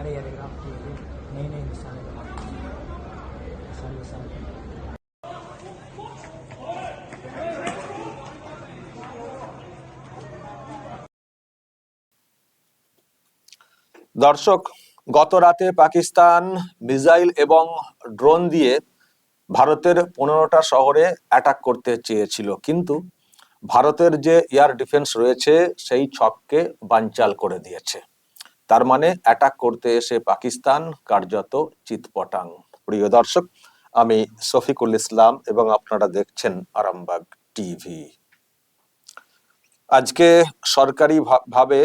हरे हरे राम की नई नई मिसालें बनाते हैं साल साल দর্শক গত রাতে পাকিস্তান মিসাইল এবং ড্রোন দিয়ে ভারতের পনেরোটা শহরে অ্যাটাক করতে চেয়েছিল কিন্তু ভারতের যে এয়ার ডিফেন্স রয়েছে সেই ছককে বানচাল করে দিয়েছে তার মানে অ্যাটাক করতে এসে পাকিস্তান কার্যত চিৎপটাং। প্রিয় দর্শক, আমি শফিকুল ইসলাম এবং আপনারা দেখছেন আরামবাগ টিভি। আজকে সরকারি ভাবে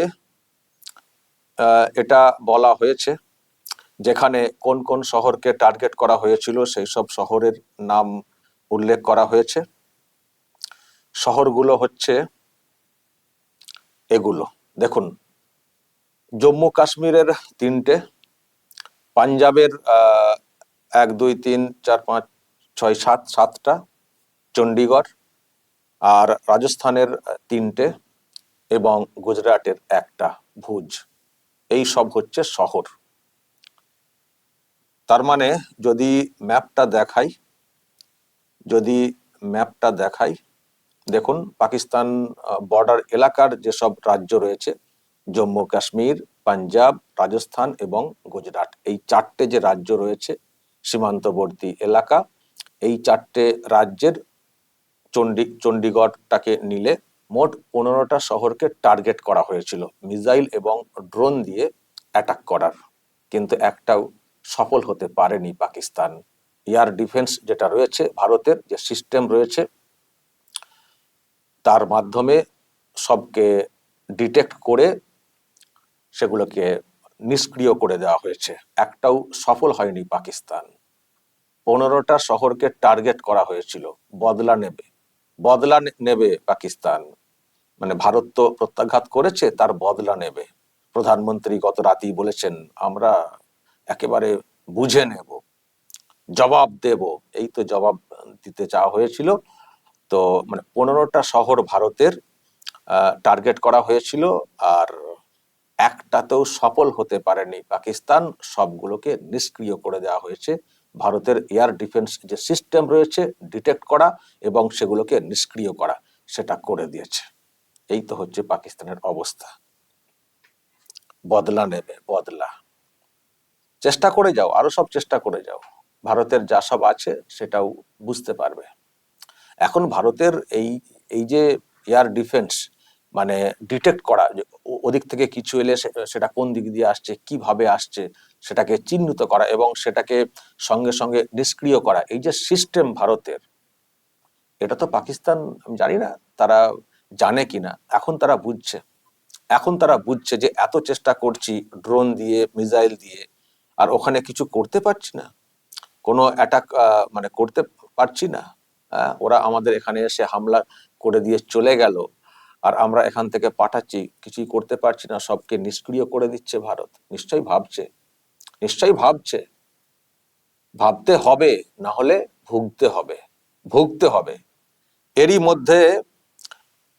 এটা বলা হয়েছে, যেখানে কোন কোন শহরকে টার্গেট করা হয়েছিল, সেই সব শহরের নাম উল্লেখ করা হয়েছে। শহরগুলো হচ্ছে এগুলো। দেখুন জম্মু কাশ্মীরের তিনটে, পাঞ্জাবের এক, দুই, তিন, চার, পাঁচ, ছয়, সাত, সাতটা চণ্ডীগড় আর রাজস্থানের তিনটে এবং গুজরাটের একটা, ভুজ। এই সব হচ্ছে শহর। তার মানে যদি ম্যাপটা দেখাই, যদি ম্যাপটা দেখাই, দেখুন পাকিস্তান বর্ডার এলাকার যেসব রাজ্য রয়েছে জম্মু, কাশ্মীর, পাঞ্জাব, রাজস্থান এবং গুজরাট। এই চারটে যে রাজ্য রয়েছে, সীমান্তবর্তী এলাকা, এই চারটে রাজ্যের চণ্ডী চণ্ডীগড়টাকে নিলে মোট পনেরোটা শহরকে টার্গেট করা হয়েছিল, মিসাইল এবং ড্রোন দিয়ে অ্যাটাক করার। কিন্তু একটাও সফল হতে পারেনি পাকিস্তান। এয়ার ডিফেন্স যেটা রয়েছে, ভারতের যে সিস্টেম রয়েছে, তার মাধ্যমে সবকে ডিটেক্ট করে সেগুলোকে নিষ্ক্রিয় করে দেওয়া হয়েছে। একটাও সফল হয়নি পাকিস্তান। পনেরোটা শহরকে টার্গেট করা হয়েছিল। বদলা নেবে। বদলা নেবে পাকিস্তান। মানে ভারত তো প্রত্যাঘাত করেছে, তার বদলা নেবে। প্রধানমন্ত্রী গত রাতেই বলেছেন, আমরা একেবারে বুঝে নেব। জবাব দেব। এই তো জবাব দিতে চাওয়া হয়েছিল। তো মানে পনেরোটা শহর ভারতের টার্গেট করা হয়েছিল। আর একটাতেও সফল হতে পারেনি পাকিস্তান। সবগুলোকে নিষ্ক্রিয় করে দেওয়া হয়েছে। ভারতের এয়ার ডিফেন্স যে সিস্টেম রয়েছে, ডিটেক্ট করা এবং সেগুলোকে নিষ্ক্রিয় করা, সেটা করে দিয়েছে। এই তো হচ্ছে পাকিস্তানের অবস্থা। বদলা নেবে, বদলা। চেষ্টা করে যাও, আরও সব চেষ্টা করে যাও। ভারতের যা সব আছে, সেটাও বুঝতে পারবে। এখন ভারতের এই এই যে এয়ার ডিফেন্স মানে ডিটেক্ট করা ওদিক থেকে কিছু এলে সেটা কোন দিক দিয়ে আসছে কীভাবে আসছে সেটাকে চিহ্নিত করা এবং সেটাকে সঙ্গে সঙ্গে নিষ্ক্রিয় করা। এই যে সিস্টেম ভারতের এটা তো পাকিস্তান আমি জানি না তারা জানে কিনা। এখন তারা বুঝছে। এখন তারা বুঝছে যে এত চেষ্টা করছি ড্রোন দিয়ে মিসাইল দিয়ে আর ওখানে কিছু করতে পারছি না। কোনো অ্যাটাক মানে করতে পারছি না। আহ, ওরা আমাদের এখানে এসে হামলা করে দিয়ে চলে গেল। আর আমরা এখান থেকে পাঠাচ্ছি, কিছুই করতে পারছি না, সবকে নিষ্ক্রিয় করে দিচ্ছে ভারত। নিশ্চয়ই ভাবছে। নিশ্চয়ই ভাবছে। ভাবতে হবে, না হলে ভুগতে হবে। ভুগতে হবে। এরই মধ্যে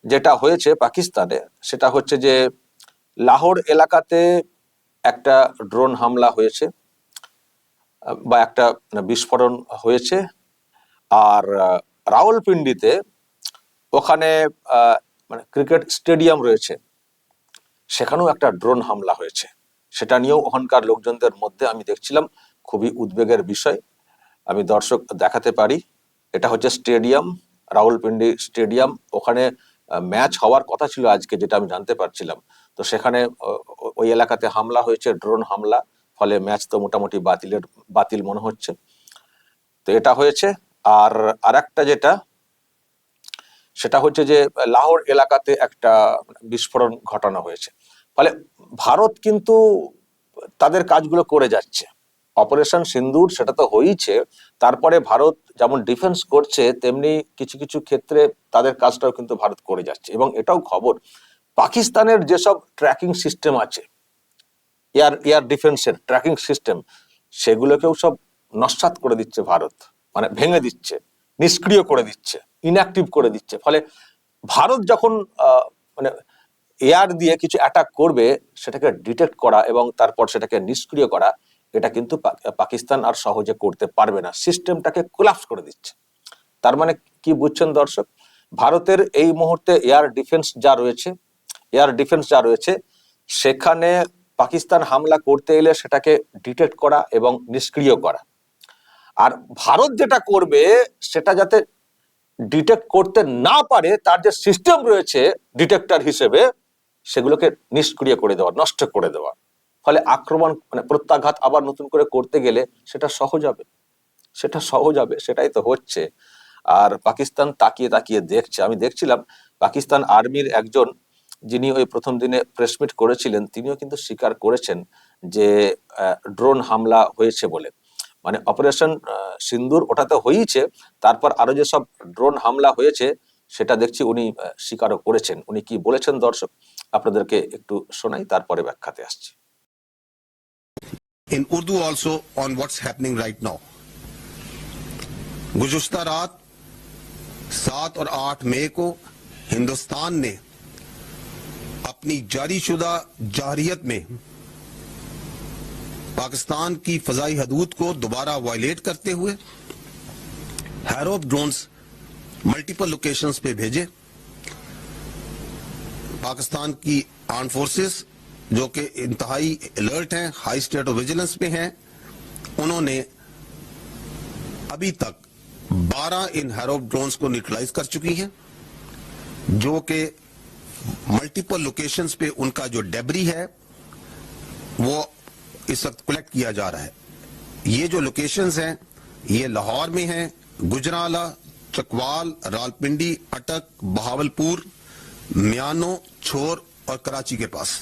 যেটা হয়েছে পাকিস্তানে, সেটা হচ্ছে যে লাহোর এলাকাতে একটা ড্রোন হামলা হয়েছে, বা একটা বিস্ফোরণ হয়েছে। আর রাওয়ালপিন্ডিতে ওখানে মানে ক্রিকেট স্টেডিয়াম রয়েছে। সেখানেও একটা ড্রোন হামলা হয়েছে। সেটা নিয়েও ওখানকার লোকজনদের মধ্যে আমি দেখছিলাম, খুবই উদ্বেগের বিষয়। আমি দর্শক দেখাতে পারি, এটা হচ্ছে স্টেডিয়াম, রাহুলপিন্ডি স্টেডিয়াম। ওখানে ম্যাচ হওয়ার কথা ছিল আজকে, যেটা আমি জানতে পারছিলাম। তো সেখানে ওই এলাকাতে হামলা হয়েছে, ড্রোন হামলা। ফলে ম্যাচ তো মোটামুটি বাতিলের, বাতিল মনে হচ্ছে। তো এটা হয়েছে। আর আরেকটা যেটা সেটা হচ্ছে যে লাহোর এলাকাতে একটা বিস্ফোরণ ঘটানো হয়েছে। ফলে ভারত কিন্তু তাদের কাজগুলো করে যাচ্ছে। অপারেশন সিন্দুর সেটা তো হয়েছে, তারপরে ভারত যেমন ডিফেন্স করছে, তেমনি কিছু কিছু ক্ষেত্রে তাদের কাজটাও কিন্তু ভারত করে যাচ্ছে এবং এটাও খবর। পাকিস্তানের যেসব ট্র্যাকিং সিস্টেম আছে, এয়ার এয়ার ডিফেন্সের ট্র্যাকিং সিস্টেম, সেগুলোকেও সব নস্বাত করে দিচ্ছে ভারত। মানে ভেঙে দিচ্ছে, নিষ্ক্রিয় করে দিচ্ছে। ইনঅ্যাক্টিভ করে দিচ্ছে। ফলে ভারত যখন মানে এয়ার দিয়ে কিছু অ্যাটাক করবে, সেটাকে ডিটেক্ট করা এবং তারপর সেটাকে নিষ্ক্রিয় করা, এটা কিন্তু পাকিস্তান আর সহজে করতে পারবে না। সিস্টেমটাকে কোলাপস করে দিচ্ছে। তার মানে কি বুঝছেন দর্শক? ভারতের এই মুহূর্তে এয়ার ডিফেন্স যা রয়েছে এয়ার ডিফেন্স যা রয়েছে, সেখানে পাকিস্তান হামলা করতে এলে সেটাকে ডিটেক্ট করা এবং নিষ্ক্রিয় করা। আর ভারত যেটা করবে, সেটা যাতে ডিটেক্ট করতে না পারে, তার যে সিস্টেম রয়েছে ডিটেক্টর হিসেবে, সেগুলোকে নিষ্ক্রিয় করে দেওয়া, নষ্ট করে দেওয়া। ফলে আক্রমণ মানে প্রত্যাঘাত আবার নতুন করে করতে গেলে সেটা সহজ হবে। সেটা সহজ হবে, সেটাই তো হচ্ছে। আর পাকিস্তান তাকিয়ে তাকিয়ে দেখছে, আমি দেখছিলাম, পাকিস্তান আর্মির একজন যিনি ওই প্রথম দিনে প্রেসমিট করেছিলেন, তিনিও কিন্তু স্বীকার করেছেন যে ড্রোন হামলা হয়েছে বলে। মানে অপারেশন সিন্দুর ওটাতে হয়েছে তারপর আরো যে সব ড্রোন হামলা হয়েছে সেটা দেখছি উনি আহ, স্বীকারও করেছেন উনি কি বলেছেন দর্শক আপনাদেরকে একটু শোনাই তারপরে ব্যাখ্যাতে আসছি in Urdu also on what's happening right now. गुजुश्ता रात सात और आठ मई को हिंदुस्तान ने अपनी जारी शुदा जारियत में पाकिस्तान की फजाई हदूद को दोबारा वायलेट करते हुए हैरोप ड्रोन्स मल्टीपल लोकेशंस पे भेजे। पाकिस्तान की आर्म फोर्सेस जो कि इंतहाई अलर्ट हैं हाई स्टेट ऑफ़ विजिलेंस पे हैं, उन्होंने अभी तक 12 इन हैरोप ड्रोन्स को न्यूट्रलाइज कर चुकी हैं, जो कि मल्टीपल लोकेशंस पे उनका जो डेबरी है, वो इस वक्त कलेक्ट किया जा रहा है ये जो लोकेशंस हैं ये लाहौर में हैं गुजराला चकवाल रालपिंडी अटक बहावलपुर म्यानो छोर और कराची के पास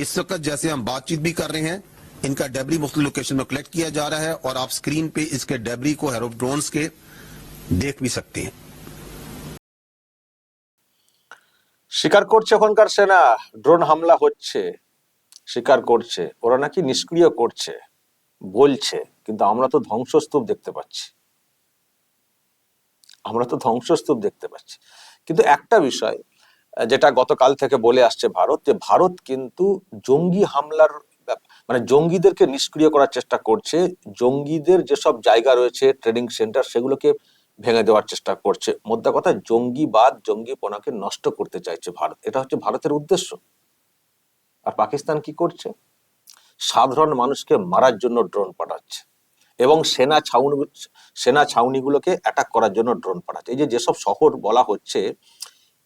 इस वक्त जैसे हम बातचीत भी कर रहे हैं इनका डेबरी मुख्तलिफ लोकेशन में कलेक्ट किया जा रहा है और आप स्क्रीन पे इसके डेबरी को हेरोप ड्रोन्स के देख भी सकते हैं স্বীকার করছে ওখানকার সেনা ড্রোন হামলা হচ্ছে স্বীকার করছে, ওরা নাকি নিষ্ক্রিয় করছে, বলছে, কিন্তু আমরা তো ধ্বংসস্তূপ দেখতে পাচ্ছি। আমরা তো ধ্বংসস্তূপ দেখতে পাচ্ছি। কিন্তু একটা বিষয়, যেটা গতকাল থেকে বলে আসছে ভারত, যে ভারত কিন্তু জঙ্গি হামলার মানে জঙ্গিদেরকে নিষ্ক্রিয় করার চেষ্টা করছে, জঙ্গিদের যেসব জায়গা রয়েছে, ট্রেনিং সেন্টার, সেগুলোকে ভেঙে দেওয়ার চেষ্টা করছে। মোদ্দা কথা, জঙ্গিবাদ জঙ্গিপনাকে নষ্ট করতে চাইছে ভারত। এটা হচ্ছে ভারতের উদ্দেশ্য। আর পাকিস্তান কি করছে? সাধারণ মানুষকে মারার জন্য ড্রোন পাঠাচ্ছে এবং সেনা ছাউনি, সেনা ছাউনিগুলোকে অ্যাটাক করার জন্য ড্রোন পাঠাচ্ছে। এই যে যেসব শহর বলা হচ্ছে,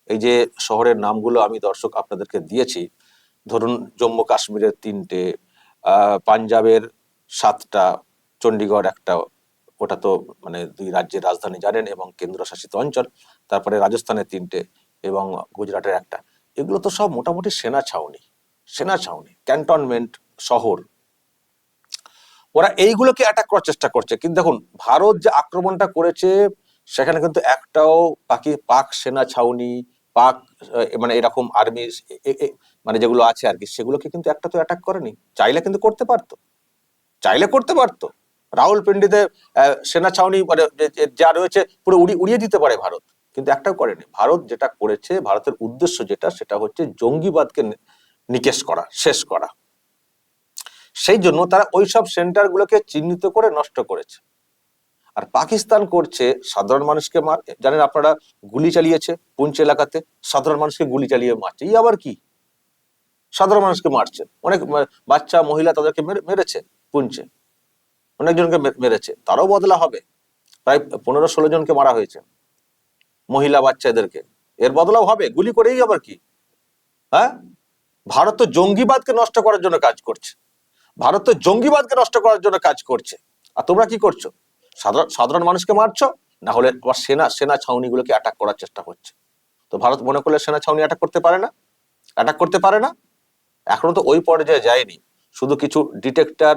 এই যে শহরের নামগুলো আমি দর্শক আপনাদেরকে দিয়েছি, ধরুন জম্মু কাশ্মীরের তিনটে পাঞ্জাবের সাতটা চণ্ডীগড় একটা, ওটা তো মানে দুই রাজ্যের রাজধানী জানেন, এবং কেন্দ্রশাসিত অঞ্চল, তারপরে রাজস্থানের তিনটে এবং গুজরাটের একটা। এগুলো তো সব মোটামুটি সেনা ছাউনি। সেনা ছাউনি ক্যান্টনমেন্ট শহর। ওরা এইগুলোকে অ্যাটাক করার চেষ্টা করছে। কিন্তু দেখুন ভারত যে আক্রমণটা করেছে সেখানে কিন্তু একটাও পাকি পাক সেনা ছাউনি পাক মানে এরকম আর্মি মানে যেগুলো আছে আর কি সেগুলোকে কিন্তু একটা তো অ্যাটাক করেনি। চাইলে কিন্তু করতে পারতো। চাইলে করতে পারতো। রাহুলপিন্ডিতে আহ, সেনা ছাউনি মানে যে- রয়েছে পুরো উড়িয়ে উড়িয়ে দিতে পারে ভারত। কিন্তু একটাও করেনি। ভারত যেটা করেছে ভারতের উদ্দেশ্য যেটা সেটা হচ্ছে জঙ্গিবাদকে নিকেশ করা, শেষ করা। সেই জন্য তারা ওইসব সেন্টারগুলোকে চিহ্নিত করে নষ্ট করেছে। আর পাকিস্তান করছে, সাধারণ মানুষকে মার, জানেন আপনারা গুলি চালিয়েছে পুঞ্চ এলাকাতে, সাধারণ মানুষকে গুলি চালিয়ে মারছে। এই আবার কি? সাধারণ মানুষকে মারছে। অনেক বাচ্চা, মহিলা তাদেরকে মেরেছে পুঞ্চে। অনেকজনকে মেরেছে। তারও বদলা হবে। প্রায় পনেরো ষোলো জনকে মারা হয়েছে। মহিলা বাচ্চাদেরকে। এর বদলাও হবে। গুলি করেই আবার কি? হ্যাঁ? ভারত তো জঙ্গিবাদকে নষ্ট করার জন্য কাজ করছে। ভারত তো জঙ্গিবাদকে নষ্ট করার জন্য কাজ করছে। আর তোমরা কি করছ? সাধারণ সাধারণ মানুষকে মারছো? না হলে আবার সেনা সেনা ছাউনিগুলোকে অ্যাটাক করার চেষ্টা করছে তো ভারত মনে করলে সেনা ছাউনি অ্যাটাক করতে পারে না? অ্যাটাক করতে পারে না? এখনও তো ওই পর্যায়ে যায়নি। শুধু কিছু ডিটেক্টর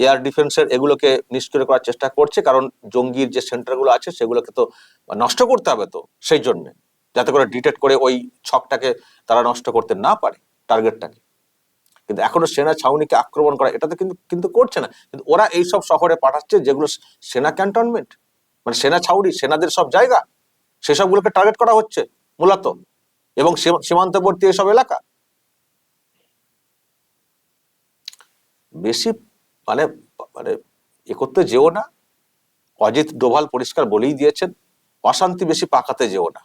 এয়ার ডিফেন্সের এগুলোকে নিষ্ক্রিয় করার চেষ্টা করছে। কারণ জঙ্গির যে সেন্টারগুলো আছে, সেগুলোকে তো নষ্ট করতে হবে তো, সেই জন্য। যাতে করে ডিটেক্ট করে ওই ছকটাকে তারা নষ্ট করতে না পারে। টার্গেটটাকে কিন্তু এখনও সেনা ছাউনিকে আক্রমণ করা এটা তো কিন্তু কিন্তু করছে না। কিন্তু ওরা এই সব শহরে পাঠাচ্ছে যেগুলো সেনা ক্যান্টনমেন্ট মানে সেনা ছাউনি, সেনাদের সব জায়গা, সেসবগুলোকে টার্গেট করা হচ্ছে মূলত। এবং সীমান্তবর্তী এসব এলাকা। বেশি মানে মানে এ করতে যেও না। অজিত ডোভাল পরিষ্কার বলেই দিয়েছেন, অশান্তি বেশি পাকাতে যেও না।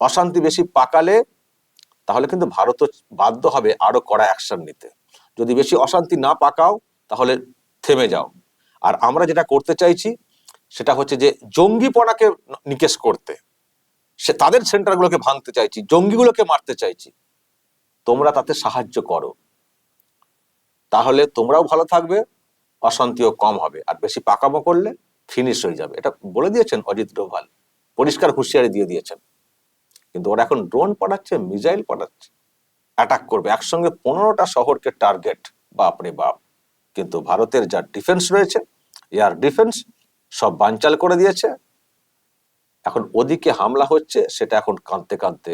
অশান্তি বেশি পাকালে তাহলে কিন্তু ভারতও বাধ্য হবে আরও কড়া অ্যাকশন নিতে। যদি বেশি অশান্তি না পাকাও, তাহলে থেমে যাও। আর আমরা যেটা করতে চাইছি, সেটা হচ্ছে যে জঙ্গিপনাকে নিকেশ করতে। সে তাদের সেন্টারগুলোকে ভাঙতে চাইছি, জঙ্গিগুলোকে মারতে চাইছি। তোমরা তাতে সাহায্য করো। তাহলে তোমরাও ভালো থাকবে, অশান্তিও কম হবে। আর বেশি পাকামো করলে ফিনিশ হয়ে যাবে। এটা বলে দিয়েছেন অজিত ডোভাল। পরিষ্কার হুঁশিয়ারি দিয়ে দিয়েছেন। কিন্তু ওরা এখন ড্রোন পাঠাচ্ছে মিসাইল পাঠাচ্ছে অ্যাটাক করবে। একসঙ্গে পনেরোটা শহরকে টার্গেট বাপরে বাপ। কিন্তু ভারতের যা ডিফেন্স রয়েছে এয়ার ডিফেন্স সব বানচাল করে দিয়েছে। এখন ওদিকে হামলা হচ্ছে, সেটা এখন কাঁদতে কাঁদতে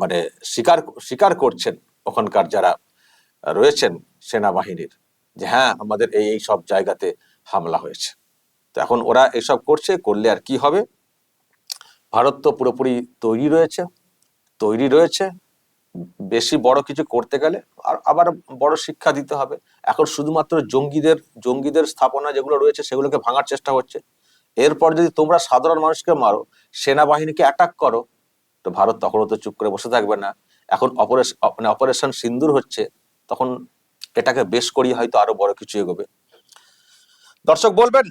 মানে স্বীকার স্বীকার করছেন ওখানকার যারা রয়েছেন সেনাবাহিনীর, যে হ্যাঁ আমাদের এই এই সব জায়গাতে হামলা হয়েছে। তো এখন ওরা এসব করছে, করলে আর কি হবে? ভারত তো পুরোপুরি তৈরি রয়েছে তৈরি রয়েছে। বেশি বড় কিছু করতে গেলে আর আবার বড় শিক্ষা দিতে হবে। এখন শুধুমাত্র জঙ্গিদের জঙ্গিদের স্থাপনা যেগুলো রয়েছে সেগুলোকে ভাঙার চেষ্টা হচ্ছে। এরপর যদি তোমরা সাধারণ মানুষকে মারো, সেনাবাহিনীকে অ্যাটাক করো, তো ভারত তখনও তো চুপ করে বসে থাকবে না। এখন অপারেশন মানে অপারেশন সিন্দুর হচ্ছে, তখন এটাকে বেশ করিয়ে হয়তো আরও বড় কিছু এগোবে। দর্শক বলবেন,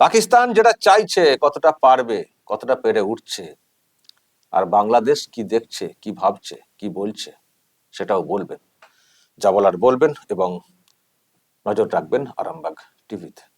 পাকিস্তান যেটা চাইছে কতটা পারবে? কতটা পেরে উঠছে? আর বাংলাদেশ কি দেখছে, কি ভাবছে, কি বলছে, সেটাও বলবেন। যা বলার বলবেন এবং নজর রাখবেন আরামবাগ টিভিতে।